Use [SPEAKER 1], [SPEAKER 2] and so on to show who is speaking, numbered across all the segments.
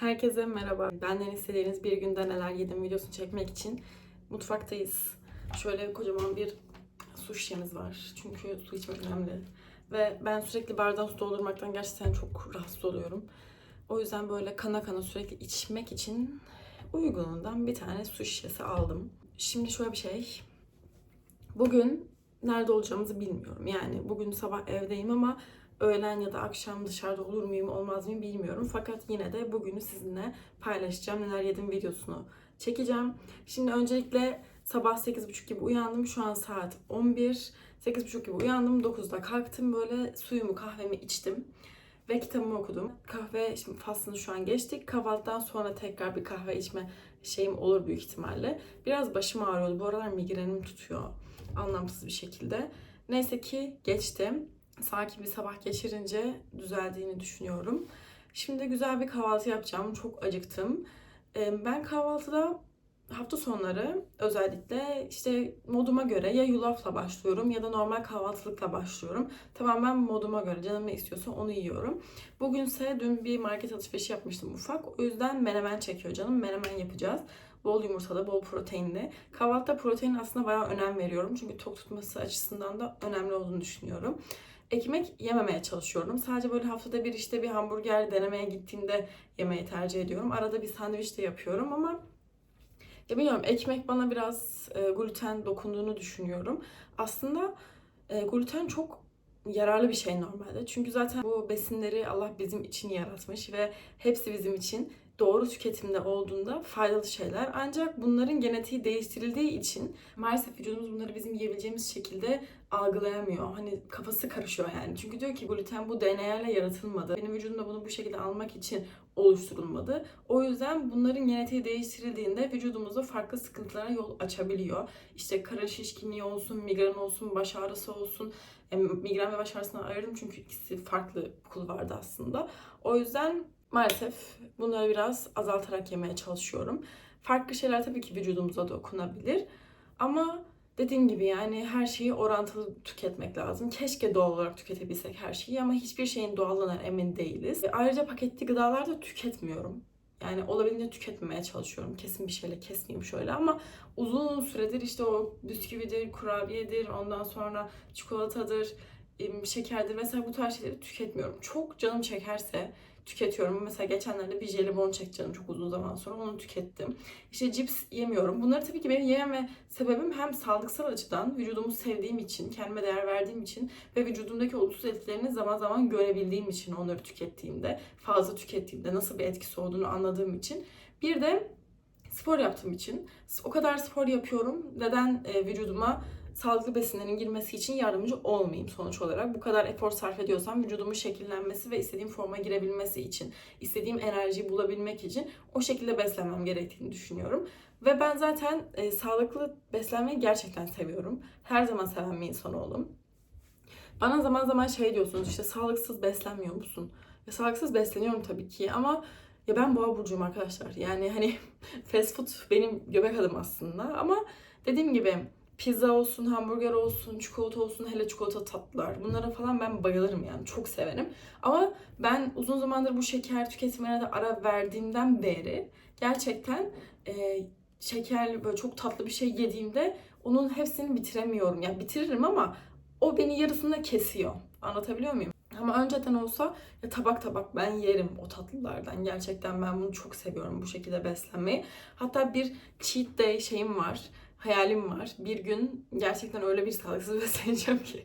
[SPEAKER 1] Herkese merhaba. Benden istediğiniz bir günde neler yedim videosunu çekmek için mutfaktayız. Şöyle kocaman bir su şişemiz var. Çünkü su içmek önemli. Ve ben sürekli bardağı su doldurmaktan gerçekten çok rahatsız oluyorum. O yüzden böyle kana kana sürekli içmek için uygunundan bir tane su şişesi aldım. Şimdi şöyle bir şey. Bugün nerede olacağımızı bilmiyorum. Yani bugün sabah evdeyim ama öğlen ya da akşam dışarıda olur muyum olmaz mıyım bilmiyorum. Fakat yine de bugünü sizinle paylaşacağım. Neler yedim videosunu çekeceğim. Şimdi öncelikle sabah 8.30 gibi uyandım. Şu an saat 11. 8.30 gibi uyandım. 9'da kalktım. Böyle suyumu kahvemi içtim. Ve kitabımı okudum. Kahve şimdi faslını şu an geçtik. Kahvaltıdan sonra tekrar bir kahve içme şeyim olur büyük ihtimalle. Biraz başım ağrıyordu. Bu aralar migrenim tutuyor. Anlamsız bir şekilde. Neyse ki geçtim sakin bir sabah geçirince düzeldiğini düşünüyorum. Şimdi güzel bir kahvaltı yapacağım. Çok acıktım. Ben kahvaltıda hafta sonları özellikle işte moduma göre ya yulafla başlıyorum ya da normal kahvaltılıkla başlıyorum. Tamamen moduma göre canım ne istiyorsa onu yiyorum. Bugünse dün bir market alışverişi yapmıştım ufak. O yüzden menemen çekiyor canım. Menemen yapacağız. Bol yumurtalı, bol proteinli. Kahvaltıda protein aslında bayağı önem veriyorum. Çünkü tok tutması açısından da önemli olduğunu düşünüyorum ekmek yememeye çalışıyorum. Sadece böyle haftada bir işte bir hamburger denemeye gittiğimde yemeyi tercih ediyorum. Arada bir sandviç de yapıyorum ama ya bilmiyorum ekmek bana biraz e, gluten dokunduğunu düşünüyorum. Aslında e, gluten çok yararlı bir şey normalde. Çünkü zaten bu besinleri Allah bizim için yaratmış ve hepsi bizim için doğru tüketimde olduğunda faydalı şeyler. Ancak bunların genetiği değiştirildiği için maalesef vücudumuz bunları bizim yiyebileceğimiz şekilde algılayamıyor. Hani kafası karışıyor yani. Çünkü diyor ki gluten bu DNA ile yaratılmadı. Benim vücudumda bunu bu şekilde almak için oluşturulmadı. O yüzden bunların genetiği değiştirildiğinde vücudumuzda farklı sıkıntılara yol açabiliyor. İşte kara şişkinliği olsun, migren olsun, baş ağrısı olsun. E, migren ve baş ağrısını ayırdım çünkü ikisi farklı kulvarda aslında. O yüzden maalesef bunları biraz azaltarak yemeye çalışıyorum. Farklı şeyler tabii ki vücudumuza dokunabilir. Ama dediğim gibi yani her şeyi orantılı tüketmek lazım. Keşke doğal olarak tüketebilsek her şeyi ama hiçbir şeyin doğallığına emin değiliz. E, ayrıca paketli gıdalar da tüketmiyorum. Yani olabildiğince tüketmemeye çalışıyorum. Kesin bir şeyle kesmeyeyim şöyle ama uzun süredir işte o bisküvidir, kurabiyedir, ondan sonra çikolatadır, şekerdir vesaire bu tarz şeyleri tüketmiyorum. Çok canım çekerse tüketiyorum. Mesela geçenlerde bir jelibon çekti canım çok uzun zaman sonra onu tükettim. İşte cips yemiyorum. Bunları tabii ki benim yememe sebebim hem sağlıksal açıdan vücudumu sevdiğim için, kendime değer verdiğim için ve vücudumdaki olumsuz etkilerini zaman zaman görebildiğim için onları tükettiğimde, fazla tükettiğimde nasıl bir etkisi olduğunu anladığım için. Bir de spor yaptığım için. O kadar spor yapıyorum. Neden e, vücuduma sağlıklı besinlerin girmesi için yardımcı olmayayım sonuç olarak. Bu kadar efor sarf ediyorsam vücudumun şekillenmesi ve istediğim forma girebilmesi için, istediğim enerjiyi bulabilmek için o şekilde beslenmem gerektiğini düşünüyorum. Ve ben zaten e, sağlıklı beslenmeyi gerçekten seviyorum. Her zaman seven bir insan oldum. Bana zaman zaman şey diyorsunuz işte sağlıksız beslenmiyor musun? Ya, sağlıksız besleniyorum tabii ki ama ya ben boğa burcuyum arkadaşlar. Yani hani fast food benim göbek adım aslında ama dediğim gibi pizza olsun, hamburger olsun, çikolata olsun, hele çikolata tatlılar. Bunlara falan ben bayılırım yani. Çok severim. Ama ben uzun zamandır bu şeker tüketimine de ara verdiğimden beri gerçekten e, şekerli böyle çok tatlı bir şey yediğimde onun hepsini bitiremiyorum. Yani bitiririm ama o beni yarısında kesiyor. Anlatabiliyor muyum? Ama önceden olsa ya tabak tabak ben yerim o tatlılardan. Gerçekten ben bunu çok seviyorum bu şekilde beslenmeyi. Hatta bir cheat day şeyim var hayalim var. Bir gün gerçekten öyle bir sağlıksız besleneceğim ki.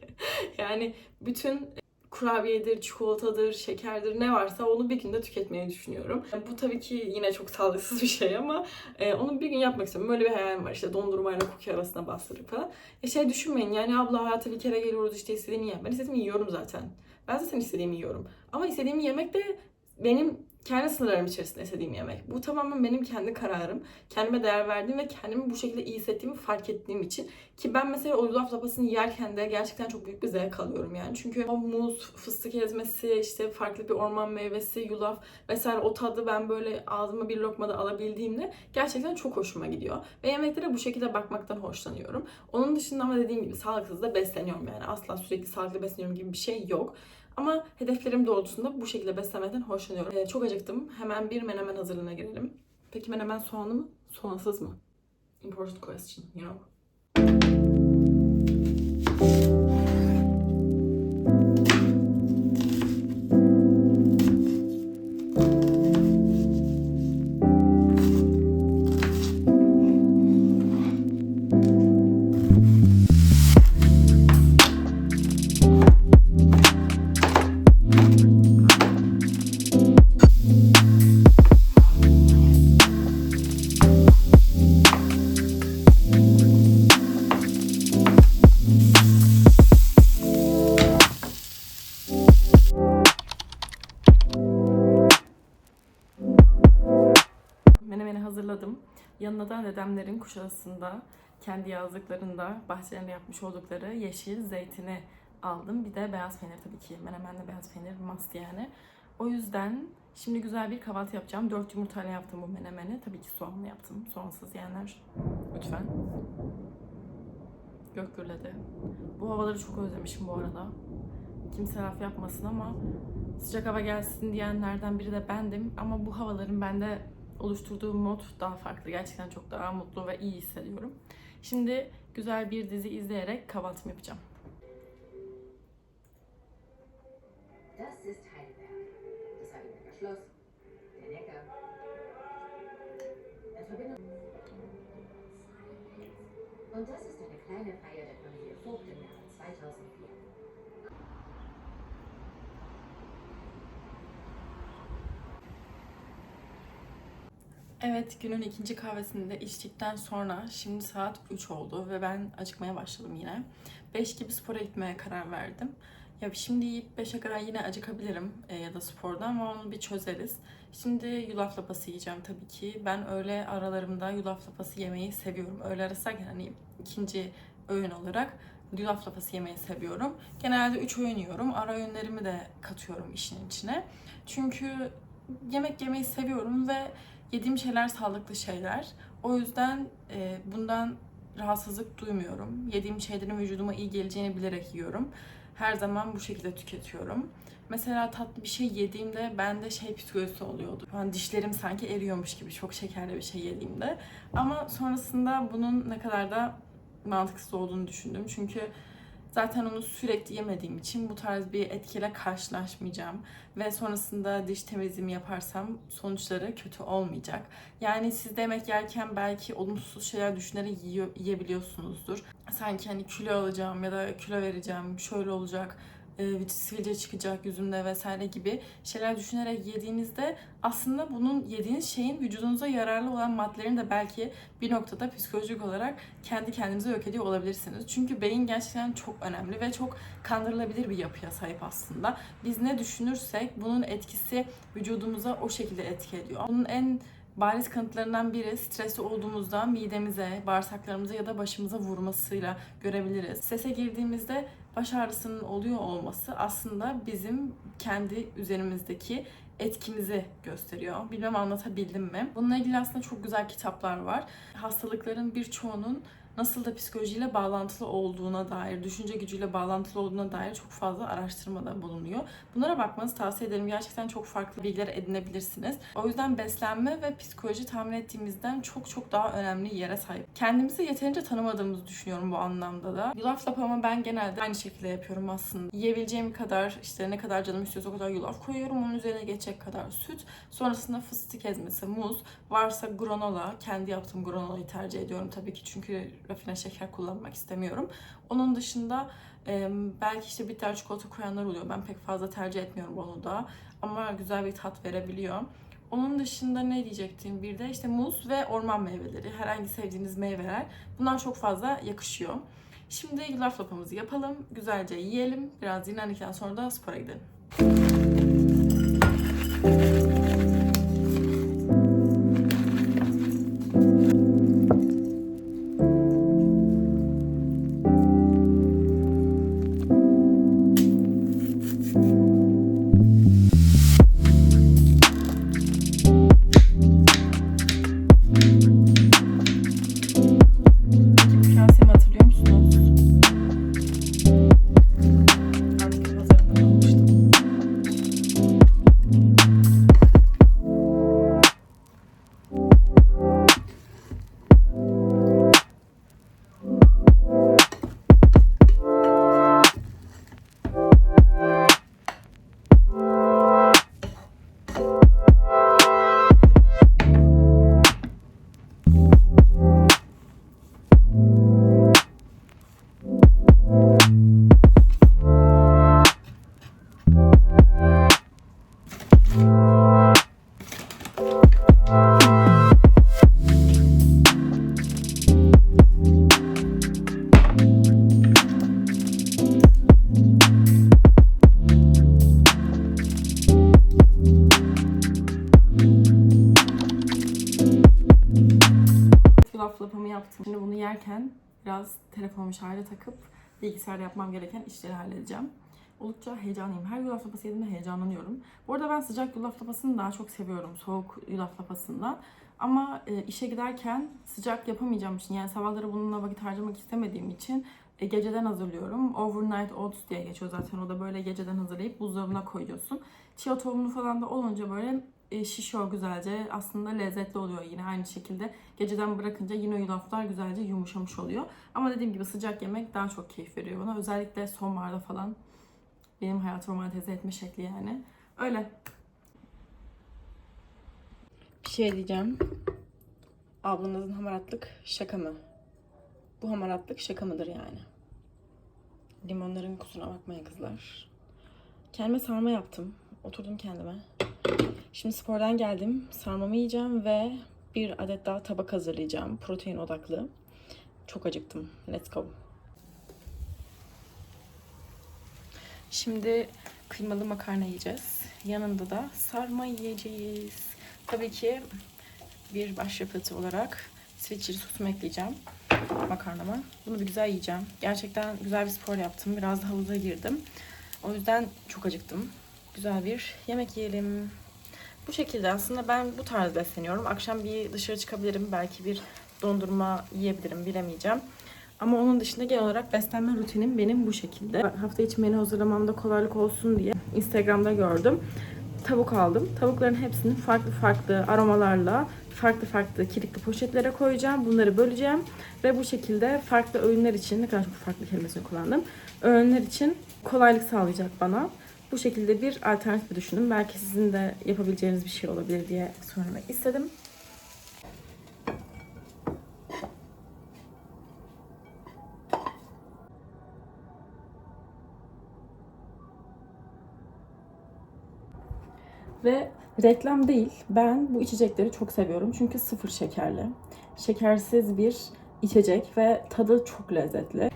[SPEAKER 1] yani bütün kurabiyedir, çikolatadır, şekerdir ne varsa onu bir günde tüketmeyi düşünüyorum. Bu tabii ki yine çok sağlıksız bir şey ama e, onu bir gün yapmak istiyorum. Böyle bir hayalim var işte dondurmayla cookie arasına bastırıp falan. E şey düşünmeyin yani abla hayata bir kere geliyoruz işte istediğini yap. Ben istediğimi yiyorum zaten. Ben zaten istediğimi yiyorum. Ama istediğimi yemek de benim kendi sınırlarım içerisinde istediğim yemek. Bu tamamen benim kendi kararım. Kendime değer verdiğim ve kendimi bu şekilde iyi hissettiğimi fark ettiğim için. Ki ben mesela o yulaf lapasını yerken de gerçekten çok büyük bir zevk alıyorum yani. Çünkü o muz, fıstık ezmesi, işte farklı bir orman meyvesi, yulaf vesaire o tadı ben böyle ağzıma bir lokmada alabildiğimde gerçekten çok hoşuma gidiyor. Ve yemeklere bu şekilde bakmaktan hoşlanıyorum. Onun dışında ama dediğim gibi sağlıksız da besleniyorum yani. Asla sürekli sağlıklı besleniyorum gibi bir şey yok. Ama hedeflerim doğrultusunda bu şekilde beslenmeden hoşlanıyorum. Ee, çok acıktım. Hemen bir menemen hazırlığına girelim. Peki menemen soğanlı mı? Soğansız mı? Important question, you know. Yanına da dedemlerin Kuşadası'nda kendi yazlıklarında bahçelerinde yapmış oldukları yeşil zeytini aldım. Bir de beyaz peynir tabii ki. Menemenle beyaz peynir must yani. O yüzden şimdi güzel bir kahvaltı yapacağım. Dört yumurtayla yaptım bu menemeni. Tabii ki soğanlı yaptım. Soğansız yiyenler lütfen. Gök gürledi. Bu havaları çok özlemişim bu arada. Kimse laf yapmasın ama sıcak hava gelsin diyenlerden biri de bendim. Ama bu havaların bende oluşturduğu mod daha farklı. Gerçekten çok daha mutlu ve iyi hissediyorum. Şimdi güzel bir dizi izleyerek kahvaltımı yapacağım.
[SPEAKER 2] Das ist Heidelberg, das Heidelberger Schloss, der Neckar. Und das ist
[SPEAKER 1] Evet günün ikinci kahvesini de içtikten sonra şimdi saat 3 oldu ve ben acıkmaya başladım yine. 5 gibi spora gitmeye karar verdim. Ya şimdi yiyip 5'e kadar yine acıkabilirim e, ya da spordan ama onu bir çözeriz. Şimdi yulaf lapası yiyeceğim tabii ki. Ben öğle aralarımda yulaf lapası yemeyi seviyorum. Öğle arası hani ikinci öğün olarak yulaf lapası yemeyi seviyorum. Genelde 3 öğün yiyorum. Ara öğünlerimi de katıyorum işin içine. Çünkü yemek yemeyi seviyorum ve yediğim şeyler sağlıklı şeyler. O yüzden e, bundan rahatsızlık duymuyorum. Yediğim şeylerin vücuduma iyi geleceğini bilerek yiyorum. Her zaman bu şekilde tüketiyorum. Mesela tatlı bir şey yediğimde bende şey psikolojisi oluyordu. An dişlerim sanki eriyormuş gibi çok şekerli bir şey yediğimde. Ama sonrasında bunun ne kadar da mantıksız olduğunu düşündüm. Çünkü Zaten onu sürekli yemediğim için bu tarz bir etkiyle karşılaşmayacağım. Ve sonrasında diş temizliğimi yaparsam sonuçları kötü olmayacak. Yani siz de yemek yerken belki olumsuz şeyler düşünerek yiyor, yiyebiliyorsunuzdur. Sanki hani kilo alacağım ya da kilo vereceğim, şöyle olacak, e, sivilce çıkacak yüzümde vesaire gibi şeyler düşünerek yediğinizde aslında bunun yediğiniz şeyin vücudunuza yararlı olan maddelerini de belki bir noktada psikolojik olarak kendi kendinize yok ediyor olabilirsiniz. Çünkü beyin gerçekten çok önemli ve çok kandırılabilir bir yapıya sahip aslında. Biz ne düşünürsek bunun etkisi vücudumuza o şekilde etki ediyor. Bunun en bariz kanıtlarından biri stresli olduğumuzda midemize, bağırsaklarımıza ya da başımıza vurmasıyla görebiliriz. Strese girdiğimizde baş ağrısının oluyor olması aslında bizim kendi üzerimizdeki etkimizi gösteriyor. Bilmem anlatabildim mi? Bununla ilgili aslında çok güzel kitaplar var. Hastalıkların birçoğunun nasıl da psikolojiyle bağlantılı olduğuna dair, düşünce gücüyle bağlantılı olduğuna dair çok fazla araştırmada bulunuyor. Bunlara bakmanızı tavsiye ederim. Gerçekten çok farklı bilgiler edinebilirsiniz. O yüzden beslenme ve psikoloji tahmin ettiğimizden çok çok daha önemli yere sahip. Kendimizi yeterince tanımadığımızı düşünüyorum bu anlamda da. Yulaf lapamı ben genelde aynı şekilde yapıyorum aslında. Yiyebileceğim kadar işte ne kadar canım istiyorsa o kadar yulaf koyuyorum. Onun üzerine geçecek kadar süt. Sonrasında fıstık ezmesi, muz. Varsa granola. Kendi yaptığım granolayı tercih ediyorum tabii ki çünkü rafine şeker kullanmak istemiyorum. Onun dışında e, belki işte bitter çikolata koyanlar oluyor. Ben pek fazla tercih etmiyorum onu da. Ama güzel bir tat verebiliyor. Onun dışında ne diyecektim? Bir de işte muz ve orman meyveleri. Herhangi sevdiğiniz meyveler. Bunlar çok fazla yakışıyor. Şimdi yulaf lapamızı yapalım. Güzelce yiyelim. Biraz dinlendikten sonra da spora gidelim. Biraz telefonu şarja takıp bilgisayarda yapmam gereken işleri halledeceğim. Oldukça heyecanlıyım. Her yulaf lapası yediğimde heyecanlanıyorum. Bu arada ben sıcak yulaf lapasını daha çok seviyorum soğuk yulaf lapasından. Ama e, işe giderken sıcak yapamayacağım için yani sabahları bununla vakit harcamak istemediğim için e, geceden hazırlıyorum. Overnight oats diye geçiyor zaten. O da böyle geceden hazırlayıp buzdolabına koyuyorsun. Chia tohumlu falan da olunca böyle şişiyor güzelce. Aslında lezzetli oluyor yine aynı şekilde. Geceden bırakınca yine yulaflar güzelce yumuşamış oluyor. Ama dediğim gibi sıcak yemek daha çok keyif veriyor bana. Özellikle sonbaharda falan benim hayatı romantize etme şekli yani. Öyle. Bir şey diyeceğim. Ablanızın hamaratlık şaka mı? Bu hamaratlık şaka mıdır yani? Limonların kusura bakmayın kızlar. Kendime sarma yaptım. Oturdum kendime. Şimdi spordan geldim. Sarmamı yiyeceğim ve bir adet daha tabak hazırlayacağım. Protein odaklı. Çok acıktım. Let's go. Şimdi kıymalı makarna yiyeceğiz. Yanında da sarma yiyeceğiz. Tabii ki bir başyapıtı olarak sweet chili sosumu ekleyeceğim makarnama. Bunu bir güzel yiyeceğim. Gerçekten güzel bir spor yaptım. Biraz da havuza girdim. O yüzden çok acıktım. Güzel bir yemek yiyelim. Bu şekilde aslında ben bu tarz besleniyorum. Akşam bir dışarı çıkabilirim. Belki bir dondurma yiyebilirim bilemeyeceğim. Ama onun dışında genel olarak beslenme rutinim benim bu şekilde. Hafta içi menü hazırlamamda kolaylık olsun diye Instagram'da gördüm. Tavuk aldım. Tavukların hepsini farklı farklı aromalarla farklı farklı kilitli poşetlere koyacağım. Bunları böleceğim. Ve bu şekilde farklı öğünler için, ne kadar çok farklı kelimesini kullandım. Öğünler için kolaylık sağlayacak bana. Bu şekilde bir alternatif düşündüm. Belki sizin de yapabileceğiniz bir şey olabilir diye söylemek istedim. Ve reklam değil. Ben bu içecekleri çok seviyorum. Çünkü sıfır şekerli. Şekersiz bir içecek ve tadı çok lezzetli.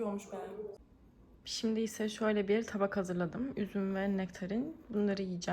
[SPEAKER 1] Olmuş beğendim. Şimdi ise şöyle bir tabak hazırladım. Üzüm ve nektarin. Bunları yiyeceğim.